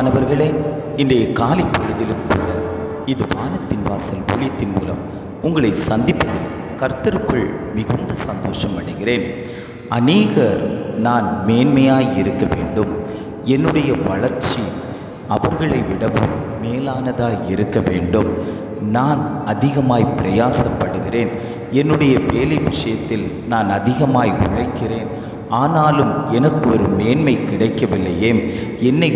பிரியமானவர்களே இன்றைய காலை பொழுதிலும் கூட இது வானத்தின் வாசல் ஒளியத்தின் மூலம் உங்களை சந்திப்பதில் கர்த்தருக்குள் மிகுந்த சந்தோஷம் அடைகிறேன். அநேகர் நான் மேன்மையாய் இருக்க வேண்டும். என்னுடைய வளர்ச்சி அவர்களை விடவும் மேலானதாய் இருக்க வேண்டும். நான் அதிகமாய் பிரயாசப்படுகிறேன். என்னுடைய வேலை விஷயத்தில் நான் அதிகமாய் உழைக்கிறேன். ஆனாலும் எனக்கு ஒரு மேன்மை கிடைக்கவில்லையே. என்னை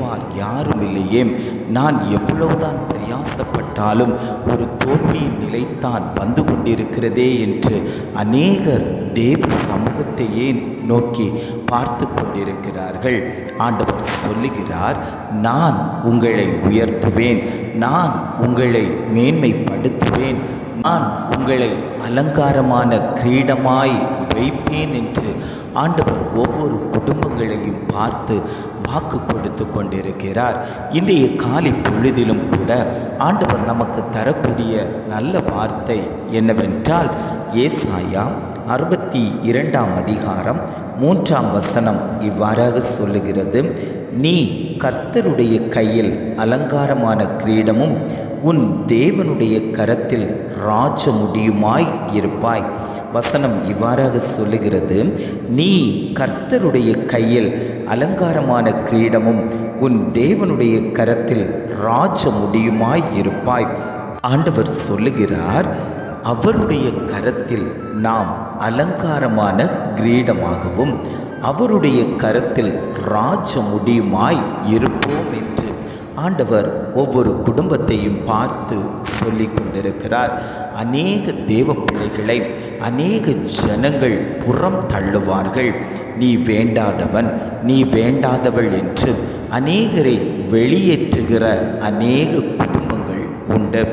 உயர்த்துவார் யாரும் இல்லையே நான் எவ்வளவுதான் பிரயாசப்பட்டாலும் ஒரு தோல்வியின் நிலைத்தான் வந்து கொண்டிருக்கிறதே என்று அநேகர் தேவ சமூகத்தையே நோக்கி பார்த்து கொண்டிருக்கிறார்கள். ஆண்டவர் சொல்லுகிறார் நான் உங்களை உயர்த்துவேன். நான் உங்களை மேன்மைப்படுத்துவேன். நான் உங்களை அலங்காரமான கிரீடமாய் வைப்பேன் என்று ஆண்டவர் ஒவ்வொரு குடும்பங்களையும் பார்த்து வாக்கு கொடுத்து கொண்டிருக்கிறார். இன்றைய காலை பொழுதிலும் கூட ஆண்டவர் நமக்கு தரக்கூடிய நல்ல வார்த்தை என்னவென்றால் ஏசாயா அறுபத்தி இரண்டாம் அதிகாரம் மூன்றாம் வசனம் இவ்வாறாக சொல்லுகிறது. நீ கர்த்தருடைய கையில் அலங்காரமான கிரீடமும் உன் தேவனுடைய கரத்தில் ராஜ முடியுமாய் இருப்பாய். வசனம் இவ்வாறாக சொல்லுகிறது. நீ கர்த்தருடைய கையில் அலங்காரமான கிரீடமும் உன் தேவனுடைய கரத்தில் ராஜ முடியுமாய் இருப்பாய். ஆண்டவர் சொல்லுகிறார் அவருடைய கரத்தில் நாம் அலங்காரமான கிரீடமாகவும் அவருடைய கரத்தில் ராஜ முடியுமாய் இருப்போம் என்று ஆண்டவர் ஒவ்வொரு குடும்பத்தையும் பார்த்து சொல்லி கொண்டிருக்கிறார். அநேக தேவ பிள்ளைகளை அநேக ஜனங்கள் புறம் தள்ளுவார்கள். நீ வேண்டாதவன் நீ வேண்டாதவள் என்று அநேகரை வெளியேற்றுகிற அநேக குடும்பங்கள் உண்டு.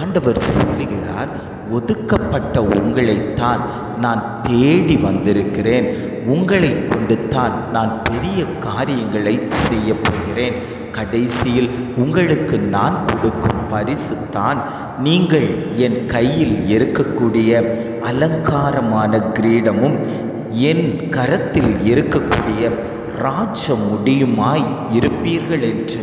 ஆண்டவர் சொல்லுகிறார் ஒதுக்கப்பட்ட உங்களைத்தான் நான் தேடி வந்திருக்கிறேன். உங்களை கொண்டு தான் நான் பெரிய காரியங்களை செய்ய போகிறேன். கடைசியில் உங்களுக்கு நான் கொடுக்கும் பரிசு தான் நீங்கள் என் கையில் இருக்கக்கூடிய அலங்காரமான கிரீடமும் என் கரத்தில் இருக்கக்கூடிய ராஜ முடியுமாய் இருப்பீர்கள் என்று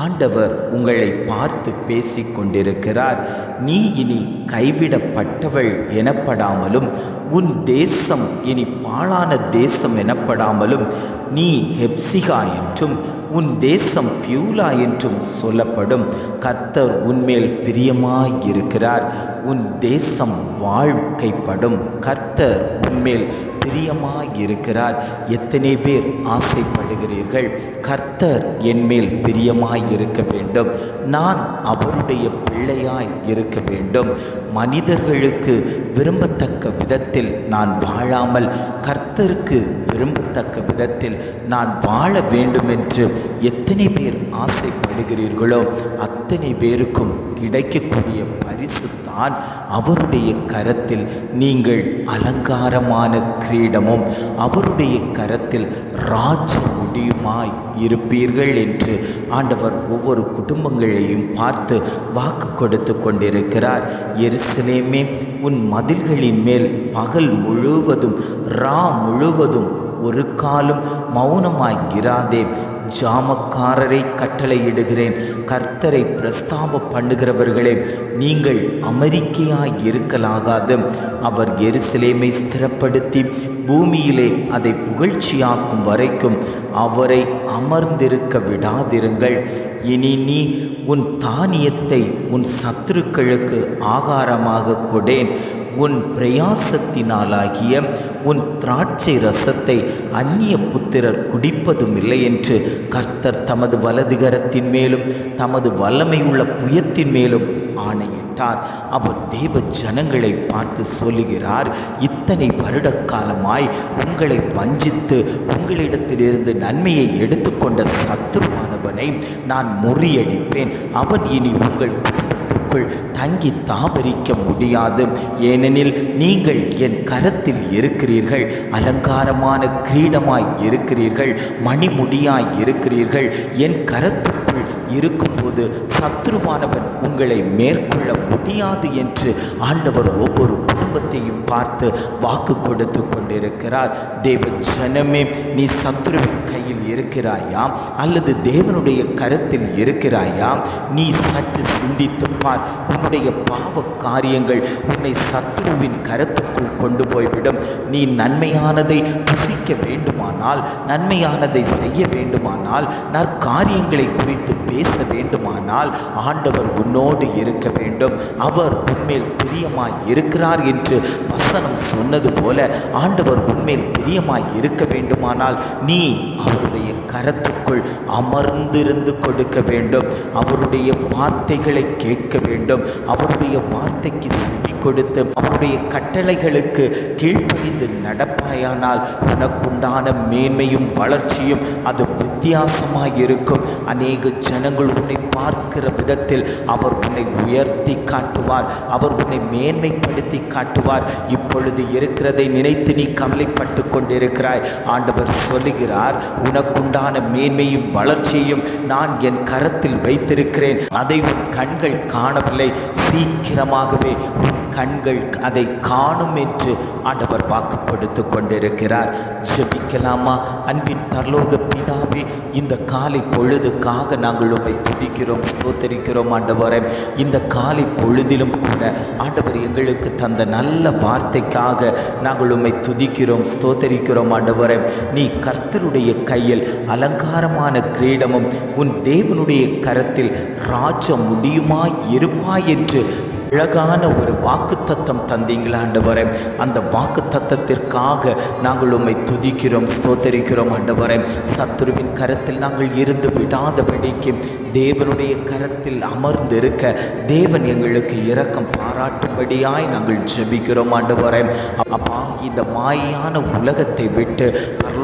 ஆண்டவர் உங்களை பார்த்து பேசிக் கொண்டிருக்கிறார் நீ இனி கைவிடப்பட்டவள் எனப்படாமலும் உன் தேசம் இனி பாழான தேசம் எனப்படாமலும் நீ ஹெப்சிகா என்றும் உன் தேசம் பியூலா என்றும் சொல்லப்படும். கர்த்தர் உன்மேல் பிரியமாயிருக்கிறார். உன் தேசம் வாழ்க்கைப்படும். கர்த்தர் உன்மேல் பிரியமாயிருக்கிறார். எத்தனை பேர் ஆசைப்படுகிறீர்கள்? கர்த்தர் என்மேல் பிரியமாய் இருக்க வேண்டும். நான் அவருடைய பிள்ளையாய் இருக்க வேண்டும். மனிதர்களுக்கு விரும்பத்தக்க விதத்தில் நான் வாழாமல் கர்த்தருக்கு விரும்பத்தக்க விதத்தில் நான் வாழ வேண்டும் என்று எத்தனை பேர் ஆசைப்படுகிறீர்களோ அத்தனை பேருக்கும் கிடைக்கக்கூடிய பரிசு தான் அவருடைய கரத்தில் நீங்கள் அலங்காரமான கிரீடமும் அவருடைய கரத்தில் ராஜ முடியுமாய் இருப்பீர்கள் என்று ஆண்டவர் ஒவ்வொரு குடும்பங்களையும் பார்த்து வாக்கு கொடுத்து கொண்டிருக்கிறார். எருசலேமே உன் மதில்களின் மேல் பகல் முழுவதும் ரா முழுவதும் ஒரு காலம் மௌனமாய்கிறாதே ஜாமக்காரரை கட்டளையிடுகிறேன். கர்த்தரை பிரஸ்தாப பண்ணுகிறவர்களே நீங்கள் அமெரிக்கையாய் இருக்கலாகாது அவர் எருசலேமை ஸ்திரப்படுத்தி பூமியிலே அதை புகழ்ச்சியாக்கும் வரைக்கும் அவரை அமர்ந்திருக்க விடாதிருங்கள். இனி நீ உன் தானியத்தை உன் சத்துருக்களுக்கு ஆகாரமாக கொடேன். உன் பிரயாசத்தினாலாகிய உன் திராட்சை ரசத்தை அந்நிய புத்திரர் குடிப்பதும் இல்லை என்று கர்த்தர் தமது வலதுகரத்தின் மேலும் தமது வல்லமையுள்ள புயத்தின் மேலும் ஆணையிட்டார். அவர் தேவ ஜனங்களை பார்த்து சொல்லுகிறார் இத்தனை வருட காலமாய் உங்களை வஞ்சித்து உங்களிடத்திலிருந்து நன்மையை எடுத்துக்கொண்ட சத்ருவானவனை நான் முறியடிப்பேன். அவன் இனி உங்கள் குடும்பத்துக்குள் தங்கி தாபரிக்க முடியாது. ஏனெனில் நீங்கள் என் கரத்தில் இருக்கிறீர்கள் அலங்காரமான கிரீடமாய் இருக்கிறீர்கள் மணிமுடியாய் இருக்கிறீர்கள். என் கரத்துக்குள் இருக்கும் போது சத்ருவானவன் உங்களை மேற்கொள்ள முடியாது என்று ஆண்டவர் ஒவ்வொரு குடும்பத்தையும் பார்த்து வாக்கு கொடுத்து கொண்டிருக்கிறார். தேவ ஜனமே நீ சத்ருவின் கையில் இருக்கிறாயா? அல்லது தேவனுடைய கருத்தில் இருக்கிறாயா? நீ சற்று சிந்தித்து பார். உன்னுடைய பாவ காரியங்கள் உன்னை சத்ருவின் கருத்துக்குள் கொண்டு போய்விடும். நீ நன்மையானதை புசிக்க வேண்டுமானால் நன்மையானதை செய்ய வேண்டுமானால் நற்காரியங்களை குறித்து பேச வேண்டுமானால் ஆண்டவர் உன்னோடு இருக்க வேண்டும். அவர் உன்மேல் பிரியமாய் இருக்கிறார் என்று வசனம் சொன்னது போல ஆண்டவர் உண்மையில் பிரியமாய் இருக்க வேண்டுமானால் நீ அவருடைய கரத்துக்குள் அமர்ந்திருந்து கொடுக்க வேண்டும். அவருடைய வார்த்தைகளை கேட்க வேண்டும். அவருடைய வார்த்தைக்கு செவி கொடுத்து அவருடைய கட்டளைகளுக்கு கீழ்ப்படிந்து நடப்பாயானால் உனக்குண்டான மேன்மையும் வளர்ச்சியும் அது வித்தியாசமாக இருக்கும் அநேக ஜனங்கள் உன்னை பார்க்கிற விதத்தில் அவர் உன்னை உயர்த்தி காட்டுவார் அவர் உன்னை மேன்மைப்படுத்தி காட்டுவார். இப்பொழுது இருக்கிறதை நினைத்து நீ கவலைப்பட்டு கொண்டிருக்கிறாய். ஆண்டவர் சொல்லுகிறார் உனக்குண்டான மேன்மையும் வளர்ச்சியையும் நான் என் கரத்தில் வைத்திருக்கிறேன். அதை உன் கண்கள் காணவில்லை. சீக்கிரமாகவே உன் கண்கள் அதை காணும் என்று ஆண்டவர் வாக்கு கொடுத்து கொண்டிருக்கிறார். ஜெபிக்கலாமா? அன்பின் பரலோக பிதாவே இந்த காலை பொழுதுக்காக நாங்கள் உம்மை துதிக்கிறோம் ஸ்தோத்தரிக்கிறோம் ஆண்டவரே. இந்த காலை பொழுதிலும் கூட ஆண்டவர் எங்களுக்கு தந்த நல்ல வார்த்தைக்காக நாங்கள் உம்மை துதிக்கிறோம் ஸ்தோத்தரிக்கிறோம் ஆண்டவரே. நீ கர்த்தருடைய கையில் அலங்காரமான கிரீடமும் உன் தேவனுடைய கரத்தில் ராஜ முடியுமாய் இருப்பாய் என்று அழகான ஒரு வாக்குத்தத்தம் தந்தீங்களா ஆண்டவரே? அந்த வாக்குத்தத்தத்திற்காக நாங்கள் உம்மை துதிக்கிறோம் ஸ்தோத்தரிக்கிறோம் ஆண்டவரே. சத்துருவின் கரத்தில் நாங்கள் இருந்து விடாதபடிக்கு தேவனுடைய கரத்தில் அமர்ந்து இருக்க தேவன் எங்களுக்கு இரக்கம் பாராட்டும்படியாய் நாங்கள் ஜெபிக்கிறோம் ஆண்டவரே. அப்பா இந்த மாயான உலகத்தை விட்டு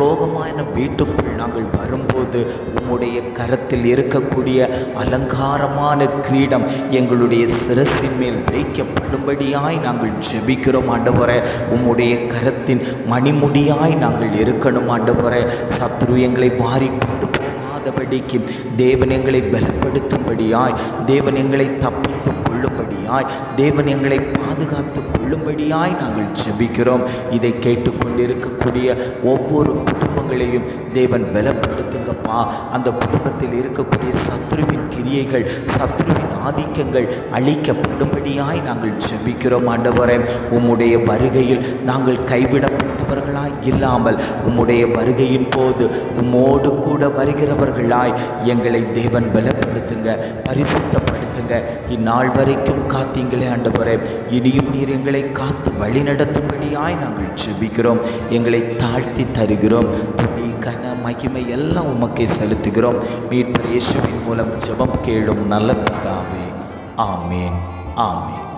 பரலோகமான வீட்டுக்குள் நாங்கள் வரும்போது உம்முடைய கரத்தில் இருக்கக்கூடிய அலங்காரமான கிரீடம் எங்களுடைய சிரசின் மேல் வைக்கப்படும்படியாய் நாங்கள் ஜெபிக்கிறோம் ஆண்டவரே. உம்முடைய கரத்தின் மணிமுடியாய் நாங்கள் இருக்கணும் ஆண்டவரே. சத்ரு எங்களை வாரி கொண்டு போகாதபடிக்கு தேவன் எங்களை பலப்படுத்தும்படியாய் தேவன் எங்களை தப்பித்துக் கொள்ளும்படியாய் தேவன் எங்களை பாதுகாத்து கொள்ளும்படியாய் நாங்கள் ஜெபிக்கிறோம். இதை கேட்டுக்கொண்டிருக்கக்கூடிய ஒவ்வொரு குடும்பங்களையும் தேவன் பலப்படுத்துங்கப்பா. அந்த குடும்பத்தில் இருக்கக்கூடிய சத்ருவின் கிரியைகள் சத்ருவின் ஆதிக்கங்கள் அழிக்கப்படும்படியாய் நாங்கள் ஜெபிக்கிறோம் ஆண்டவரே. உம்முடைய வருகையில் நாங்கள் கைவிடப்பட்டவர்களாய் இல்லாமல் உம்முடைய வருகையின் போது உம்மோடு கூட வருகிறவர்களாய் எங்களை தேவன் பலப்படுத்துங்க. பரிசுத்தப்படுத்துங்க இந்நாள் வரைக்கும் காத்தீங்களே ஆண்டவரே. இனியும் நீர் எங்களை காத்து வழி நடத்தும்படியாய் நாங்கள் ஜெபிக்கிறோம். எங்களை தாழ்த்தி தருகிறோம். துதி கன மகிமை எல்லாம் உமக்கே செலுத்துகிறோம். மீட்பர் இயேசுவின் மூலம் ஜெபம் கேளும் நல்ல பிதாவே. ஆமேன். ஆமேன்.